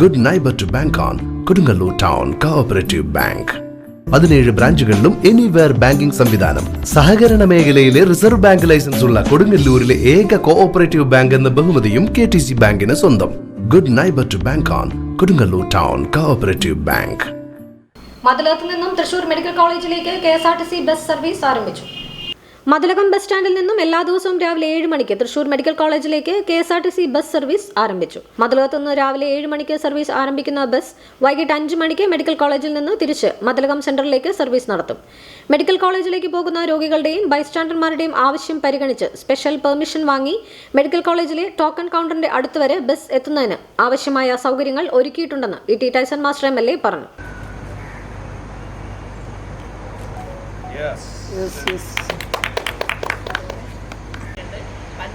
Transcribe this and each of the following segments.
Good neighbour to bank on Kodungallur town cooperative bank പതിനേഴ് ബ്രാഞ്ചുകളിലും anywhere banking സംവിധാനം. സഹകരണ മേഖലയിലെ റിസർവ് ബാങ്ക് ലൈസൻസ് ഉള്ള കൊടുങ്ങല്ലൂരിലെ ഏക കോഓപ്പറേറ്റീവ് ബാങ്ക് എന്ന ബഹുമതിയും കെ ടി സി ബാങ്കിന് സ്വന്തം. Good neighbour to bank on Kodungallur town cooperative bank മതിലകത്ത് നിന്നും തൃശൂർ മെഡിക്കൽ കോളേജിലേക്ക് K S R T C bus service ആരംഭിച്ചു. മതിലകം ബസ് സ്റ്റാൻഡിൽ നിന്നും എല്ലാ ദിവസവും രാവിലെ ഏഴ് മണിക്ക് തൃശൂർ മെഡിക്കൽ കോളേജിലേക്ക് K S R T C bus service ആരംഭിച്ചു. മതിലകത്ത് നിന്ന് രാവിലെ ഏഴ് മണിക്ക് സർവീസ് ആരംഭിക്കുന്ന ബസ് വൈകിട്ട് അഞ്ച് മണിക്ക് മെഡിക്കൽ കോളേജിൽ നിന്ന് തിരിച്ച് മതിലകം സെന്ററിലേക്ക് സർവീസ് നടത്തും. മെഡിക്കൽ കോളേജിലേക്ക് പോകുന്ന രോഗികളുടെയും ബൈസ്റ്റാൻഡർമാരുടെയും ആവശ്യം പരിഗണിച്ച് സ്പെഷ്യൽ പെർമിഷൻ വാങ്ങി മെഡിക്കൽ കോളേജിലെ ടോക്കൺ കൗണ്ടറിന്റെ അടുത്ത് വരെ ബസ് എത്തുന്നതിന് ആവശ്യമായ സൗകര്യങ്ങൾ ഒരുക്കിയിട്ടുണ്ടെന്ന് E T Tyson master M L A പറഞ്ഞു.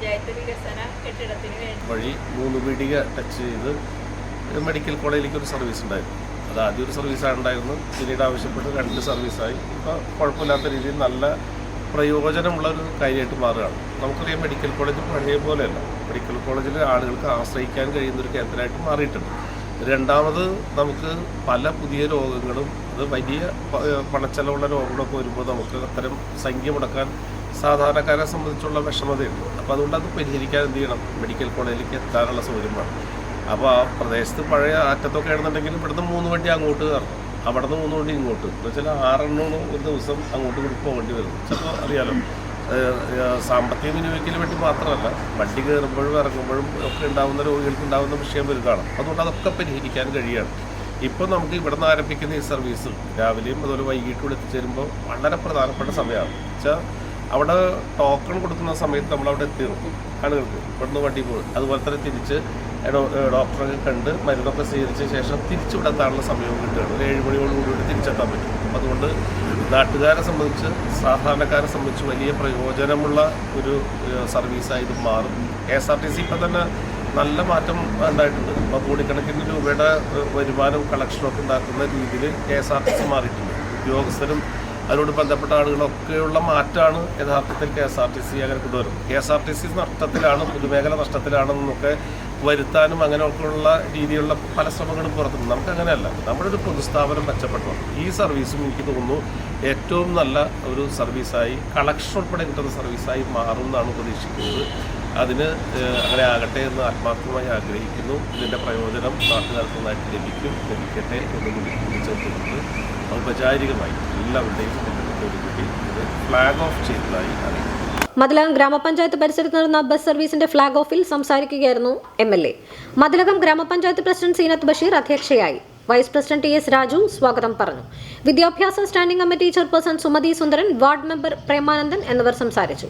കെട്ടിടത്തിന് വേണ്ടി. വഴി മൂന്ന് പീടിക ടച്ച് ചെയ്ത് മെഡിക്കൽ കോളേജിലേക്ക് ഒരു സർവീസ് ഉണ്ടായിരുന്നു. അത് ആദ്യം ഒരു സർവീസാണ് ഉണ്ടായിരുന്നു പിന്നീട് ആവശ്യപ്പെട്ട് രണ്ട് സർവീസായി ഇപ്പോൾ കുഴപ്പമില്ലാത്ത രീതിയിൽ നല്ല പ്രയോജനമുള്ള ഒരു കാര്യമായിട്ട് മാറുകയാണ്. നമുക്കറിയാം മെഡിക്കൽ കോളേജ് പഴയ പോലെയല്ല. മെഡിക്കൽ കോളേജിൽ ആളുകൾക്ക് ആശ്രയിക്കാൻ കഴിയുന്ന ഒരു കേന്ദ്രമായിട്ട് മാറിയിട്ടുണ്ട്. രണ്ടാമത് നമുക്ക് പല പുതിയ രോഗങ്ങളും അത് വലിയ പണച്ചെലവുള്ള രോഗങ്ങളൊക്കെ വരുമ്പോൾ നമുക്ക് അത്തരം സംഖ്യ മുടക്കാൻ സാധാരണക്കാരെ സംബന്ധിച്ചുള്ള വിഷമതയുണ്ട് അപ്പോൾ അതുകൊണ്ട് അത് പരിഹരിക്കാൻ എന്ത് ചെയ്യണം? മെഡിക്കൽ കോളേജിലേക്ക് എത്താനുള്ള സൗകര്യമാണ്. അപ്പോൾ ആ പ്രദേശത്ത് പഴയ അറ്റത്തൊക്കെ ആണെന്നുണ്ടെങ്കിൽ ഇവിടുന്ന് മൂന്ന് വണ്ടി അങ്ങോട്ട് കയറണം അവിടെ നിന്ന് മൂന്ന് വണ്ടി ഇങ്ങോട്ട്. എന്ന് വെച്ചാൽ ആറെണ്ണോണ് ഒരു ദിവസം അങ്ങോട്ട് കൂടി പോകേണ്ടി വരും. ചിലപ്പോൾ അറിയാലോ. സാമ്പത്തിക വിനിയോഗിക്കൽ വേണ്ടി മാത്രമല്ല വണ്ടി കയറുമ്പോഴും ഇറങ്ങുമ്പോഴും ഒക്കെ ഉണ്ടാകുന്ന രോഗികൾക്ക് ഉണ്ടാകുന്ന വിഷയം വലുതാണ് അതുകൊണ്ട് അതൊക്കെ പരിഹരിക്കാൻ കഴിയുകയാണ് ഇപ്പോൾ നമുക്ക് ഇവിടെ നിന്ന് ആരംഭിക്കുന്ന ഈ സർവീസ് രാവിലെയും അതുപോലെ വൈകിട്ടും കൂടെ എത്തിച്ചേരുമ്പോൾ വളരെ പ്രധാനപ്പെട്ട സമയമാണ്. വെച്ചാൽ അവിടെ ടോക്കൺ കൊടുക്കുന്ന സമയത്ത് നമ്മൾ അവിടെ എത്തിയിരുന്നു. ആളുകൾക്ക് ഇവിടുന്ന് വണ്ടി പോകും അതുപോലെ തന്നെ തിരിച്ച് ഡോക്ടറൊക്കെ കണ്ട് മരുന്നൊക്കെ സ്വീകരിച്ച ശേഷം തിരിച്ചിവിടെ എത്താനുള്ള സമയവും കിട്ടുകയാണ്. ഒരു ഏഴ് മണിയോടുകൂടി തിരിച്ചെത്താൻ പറ്റും. അതുകൊണ്ട് നാട്ടുകാരെ സംബന്ധിച്ച് സാധാരണക്കാരെ സംബന്ധിച്ച് വലിയ പ്രയോജനമുള്ള ഒരു സർവീസായി ഇത് മാറും. K S R T C ഇപ്പം തന്നെ നല്ല മാറ്റം ഉണ്ടായിട്ടുണ്ട്. ഇപ്പോൾ കോടിക്കണക്കിന് രൂപയുടെ വരുമാനവും വരുമാനം കളക്ഷനൊക്കെ ഉണ്ടാക്കുന്ന രീതിയിൽ K S R T C മാറിയിട്ടുണ്ട്. ഉദ്യോഗസ്ഥരും അതിനോട് ബന്ധപ്പെട്ട ആളുകളൊക്കെയുള്ള മാറ്റമാണ് യഥാർത്ഥത്തിൽ K S R T C അങ്ങനെ കൊണ്ടുവരുന്നത്. K S R T C നഷ്ടത്തിലാണ് പൊതുമേഖല നഷ്ടത്തിലാണെന്നൊക്കെ വരുത്താനും അങ്ങനെയൊക്കെയുള്ള രീതിയിലുള്ള പല ശ്രമങ്ങളും പുറത്തുനിന്ന് നമുക്ക് അങ്ങനെയല്ല നമ്മുടെ ഒരു പൊതുസ്ഥാപനം മെച്ചപ്പെട്ടു. ഈ സർവീസും എനിക്ക് തോന്നുന്നു ഏറ്റവും നല്ല ഒരു സർവീസായി കളക്ഷൻ ഉൾപ്പെടെ കിട്ടുന്ന സർവീസായി മാറും എന്നാണ് പ്രതീക്ഷിക്കുന്നത്. അതിന് അങ്ങനെ ആകട്ടെ എന്ന് ആത്മാർത്ഥമായി ആഗ്രഹിക്കുന്നു. ഇതിന്റെ പ്രയോജനം നാട്ടുകാർക്ക് ലഭിക്കും ലഭിക്കട്ടെ എന്നുകൂടി കൂട്ടിച്ചേർത്തുകൊണ്ട് ഔപചാരികമായി എല്ലാവരുടെയും കൂടി ഇത് ഫ്ലാഗ് ഓഫ് ചെയ്തതായി അറിയിക്കും മതിലകം ഗ്രാമപഞ്ചായത്ത് പരിസരത്ത് നടന്ന ബസ് സർവീസിന്റെ ഫ്ളാഗ് ഓഫിൽ സംസാരിക്കുകയായിരുന്നു എം എൽ എ. മതിലകം ഗ്രാമപഞ്ചായത്ത് പ്രസിഡന്റ് സീനത്ത് ബഷീർ അധ്യക്ഷയായി. Vice president T S Raju സ്വാഗതം പറഞ്ഞു. വിദ്യാഭ്യാസ standing committee chairperson Sumathi Sundaran ward member Premanandan എന്നിവർ സംസാരിച്ചു.